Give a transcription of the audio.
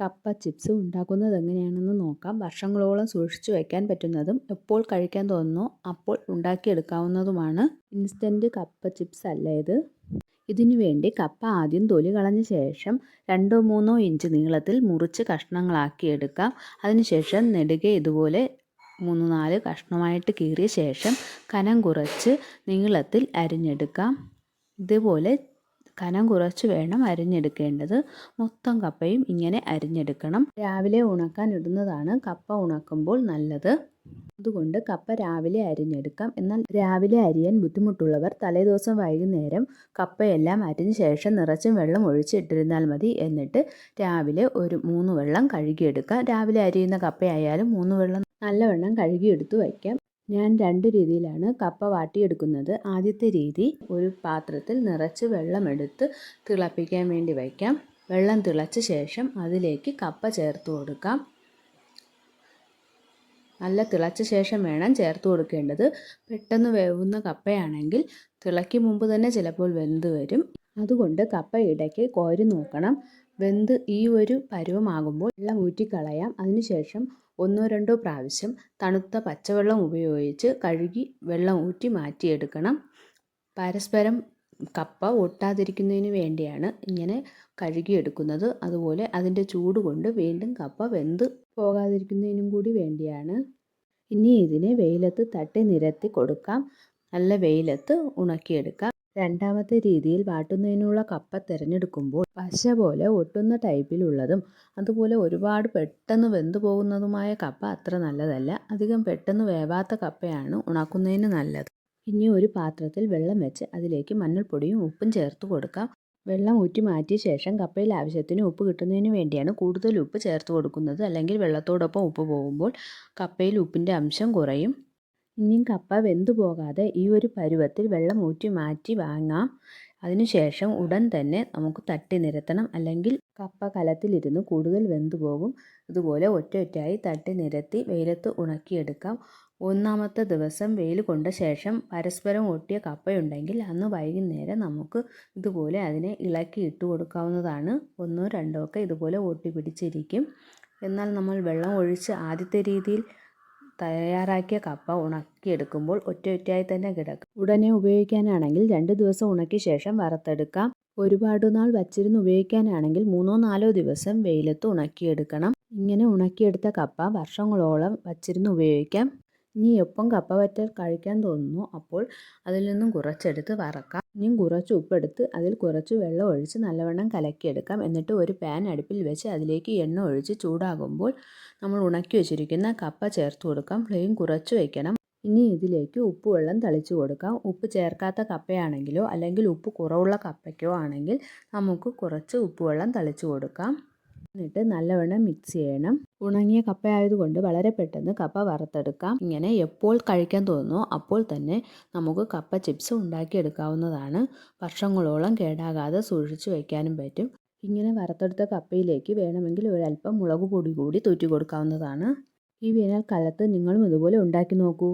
കപ്പ ചിപ്സ് ഉണ്ടാക്കുന്നത് എങ്ങനെയാണെന്ന് നോക്കാം. വർഷങ്ങളോളം സൂക്ഷിച്ചു വയ്ക്കാൻ പറ്റുന്നതും എപ്പോൾ കഴിക്കാൻ തോന്നുന്നു അപ്പോൾ ഉണ്ടാക്കിയെടുക്കാവുന്നതുമാണ്. ഇൻസ്റ്റന്റ് കപ്പ ചിപ്സ് അല്ല ഇത്? ഇതിനു വേണ്ടി കപ്പ ആദ്യം തൊലി കളഞ്ഞ ശേഷം രണ്ടോ മൂന്നോ ഇഞ്ച് നീളത്തിൽ മുറിച്ച് കഷ്ണങ്ങളാക്കി എടുക്കാം. അതിനുശേഷം നെടുകെ ഇതുപോലെ മൂന്ന് നാല് കഷ്ണമായിട്ട് കീറിയ ശേഷം കനം കുറച്ച് നീളത്തിൽ അരിഞ്ഞെടുക്കാം. ഇതുപോലെ കനം കുറച്ച് വേണം അരിഞ്ഞെടുക്കേണ്ടത്. മൊത്തം കപ്പയും ഇങ്ങനെ അരിഞ്ഞെടുക്കണം. രാവിലെ ഉണക്കാൻ ഇടുന്നതാണ് കപ്പ ഉണക്കുമ്പോൾ നല്ലത്. അതുകൊണ്ട് കപ്പ രാവിലെ അരിഞ്ഞെടുക്കാം. എന്നാൽ രാവിലെ അരിയാൻ ബുദ്ധിമുട്ടുള്ളവർ തലേദിവസം വൈകുന്നേരം കപ്പയെല്ലാം അരിഞ്ഞ ശേഷം നിറച്ചും വെള്ളം ഒഴിച്ചിട്ടിരുന്നാൽ മതി. എന്നിട്ട് രാവിലെ ഒരു മൂന്ന് വെള്ളം കഴുകിയെടുക്കാം. രാവിലെ അരിയുന്ന കപ്പയായാലും മൂന്ന് വെള്ളം നല്ലവണ്ണം കഴുകിയെടുത്ത് വയ്ക്കാം. ഞാൻ രണ്ട് രീതിയിലാണ് കപ്പ വാട്ടിയെടുക്കുന്നത്. ആദ്യത്തെ രീതി ഒരു പാത്രത്തിൽ നിറച്ച് വെള്ളമെടുത്ത് തിളപ്പിക്കാൻ വേണ്ടി വയ്ക്കാം. വെള്ളം തിളച്ച ശേഷം അതിലേക്ക് കപ്പ ചേർത്ത് കൊടുക്കാം. നല്ല തിളച്ച ശേഷം വേണം ചേർത്ത് കൊടുക്കേണ്ടത്. പെട്ടെന്ന് വേവുന്ന കപ്പയാണെങ്കിൽ തിളയ്ക്ക് മുമ്പ് തന്നെ ചിലപ്പോൾ വെന്ത് വരും. അതുകൊണ്ട് കപ്പ ഇടയ്ക്ക് കോരി നോക്കണം. വെന്ത് ഈ ഒരു പരുവമാകുമ്പോൾ വെള്ളം ഊറ്റിക്കളയാം. അതിനുശേഷം ഒന്നോ രണ്ടോ പ്രാവശ്യം തണുത്ത പച്ചവെള്ളം ഉപയോഗിച്ച് കഴുകി വെള്ളം ഊറ്റി മാറ്റിയെടുക്കണം. പരസ്പരം കപ്പ ഒട്ടാതിരിക്കുന്നതിന് വേണ്ടിയാണ് ഇങ്ങനെ കഴുകിയെടുക്കുന്നത്. അതുപോലെ അതിന്റെ ചൂട് കൊണ്ട് വീണ്ടും കപ്പ വെന്ത് പോകാതിരിക്കുന്നതിനും കൂടി വേണ്ടിയാണ്. ഇനി ഇതിനെ വെയിലത്ത് തട്ടി നിരത്തി കൊടുക്കാം. നല്ല വെയിലത്ത് ഉണക്കിയെടുക്കാം. രണ്ടാമത്തെ രീതിയിൽ വാട്ടുന്നതിനുള്ള കപ്പ തിരഞ്ഞെടുക്കുമ്പോൾ പശ പോലെ ഒട്ടുന്ന ടൈപ്പിലുള്ളതും അതുപോലെ ഒരുപാട് പെട്ടെന്ന് വെന്തു പോകുന്നതുമായ കപ്പ അത്ര നല്ലതല്ല. അധികം പെട്ടെന്ന് വേവാത്ത കപ്പയാണ് ഉണക്കുന്നതിന് നല്ലത്. ഇനി ഒരു പാത്രത്തിൽ വെള്ളം വെച്ച് അതിലേക്ക് മഞ്ഞൾപ്പൊടിയും ഉപ്പും ചേർത്ത് കൊടുക്കാം. വെള്ളം ഊറ്റി മാറ്റിയ ശേഷം കപ്പയിൽ ആവശ്യത്തിന് ഉപ്പ് കിട്ടുന്നതിന് വേണ്ടിയാണ് കൂടുതൽ ഉപ്പ് ചേർത്ത് കൊടുക്കുന്നത്. അല്ലെങ്കിൽ വെള്ളത്തോടൊപ്പം ഉപ്പ് പോകുമ്പോൾ കപ്പയിൽ ഉപ്പിന്റെ അംശം കുറയും. ഇനിയും കപ്പ വെന്തു പോകാതെ ഈ ഒരു പരുവത്തിൽ വെള്ളം ഊറ്റി മാറ്റി വാങ്ങാം. അതിനുശേഷം ഉടൻ തന്നെ നമുക്ക് തട്ടി നിരത്തണം. അല്ലെങ്കിൽ കപ്പ കലത്തിലിരുന്ന് കൂടുതൽ വെന്തു പോകും. ഇതുപോലെ ഒറ്റ ഒറ്റയായി തട്ടി നിരത്തി വെയിലത്ത് ഉണക്കിയെടുക്കാം. ഒന്നാമത്തെ ദിവസം വെയിൽ കൊണ്ട ശേഷം പരസ്പരം ഒട്ടിയ കപ്പയുണ്ടെങ്കിൽ അന്ന് വൈകുന്നേരം നമുക്ക് ഇതുപോലെ അതിനെ ഇളക്കി ഇട്ട് കൊടുക്കാവുന്നതാണ്. ഒന്നോ രണ്ടോ ഒക്കെ ഇതുപോലെ ഒട്ടി പിടിച്ചിരിക്കും. എന്നാൽ നമ്മൾ വെള്ളം ഒഴിച്ച് ആദ്യത്തെ രീതിയിൽ തയ്യാറാക്കിയ കപ്പ ഉണക്കിയെടുക്കുമ്പോൾ ഒറ്റ ഒറ്റയായി തന്നെ കിടക്കും. ഉടനെ ഉപയോഗിക്കാനാണെങ്കിൽ രണ്ട് ദിവസം ഉണക്കിയ ശേഷം വറുത്തെടുക്കാം. ഒരുപാട് നാൾ വച്ചിരുന്ന് ഉപയോഗിക്കാനാണെങ്കിൽ മൂന്നോ നാലോ ദിവസം വെയിലത്ത് ഉണക്കിയെടുക്കണം. ഇങ്ങനെ ഉണക്കിയെടുത്ത കപ്പ വർഷങ്ങളോളം വച്ചിരുന്ന് ഉപയോഗിക്കാം. ഇനി എപ്പം കപ്പ വറ്റൽ കഴിക്കാൻ തോന്നുന്നു അപ്പോൾ അതിൽ നിന്നും കുറച്ചെടുത്ത് വറക്കാം. ഇനിയും കുറച്ച് ഉപ്പെടുത്ത് അതിൽ കുറച്ച് വെള്ളം ഒഴിച്ച് നല്ലവണ്ണം കലക്കിയെടുക്കാം. എന്നിട്ട് ഒരു പാൻ അടുപ്പിൽ വെച്ച് അതിലേക്ക് എണ്ണ ഒഴിച്ച് ചൂടാകുമ്പോൾ നമ്മൾ ഉണക്കി വെച്ചിരിക്കുന്ന കപ്പ ചേർത്ത് കൊടുക്കാം. ഫ്ലെയിം കുറച്ച് വയ്ക്കണം ഇനി ഇതിലേക്ക് ഉപ്പ് വെള്ളം തളിച്ചു കൊടുക്കാം. ഉപ്പ് ചേർക്കാത്ത കപ്പയാണെങ്കിലോ അല്ലെങ്കിൽ ഉപ്പ് കുറവുള്ള കപ്പയ്ക്കോ ആണെങ്കിൽ നമുക്ക് കുറച്ച് ഉപ്പ് വെള്ളം തളിച്ചു കൊടുക്കാം. എന്നിട്ട് നല്ലവണ്ണം മിക്സ് ചെയ്യണം. ഉണങ്ങിയ കപ്പ ആയതുകൊണ്ട് വളരെ പെട്ടെന്ന് കപ്പ വറുത്തെടുക്കാം. ഇങ്ങനെ എപ്പോൾ കഴിക്കാൻ തോന്നുന്നു അപ്പോൾ തന്നെ നമുക്ക് കപ്പ ചിപ്സ് ഉണ്ടാക്കിയെടുക്കാവുന്നതാണ്. വർഷങ്ങളോളം കേടാകാതെ സൂക്ഷിച്ചു വയ്ക്കാനും പറ്റും. ഇങ്ങനെ വറുത്തെടുത്ത കപ്പയിലേക്ക് വേണമെങ്കിൽ ഒരല്പം മുളക് പൊടി കൂടി തൂറ്റി കൊടുക്കാവുന്നതാണ് ഈ വേനൽക്കാലത്ത് നിങ്ങളും ഇതുപോലെ ഉണ്ടാക്കി നോക്കൂ.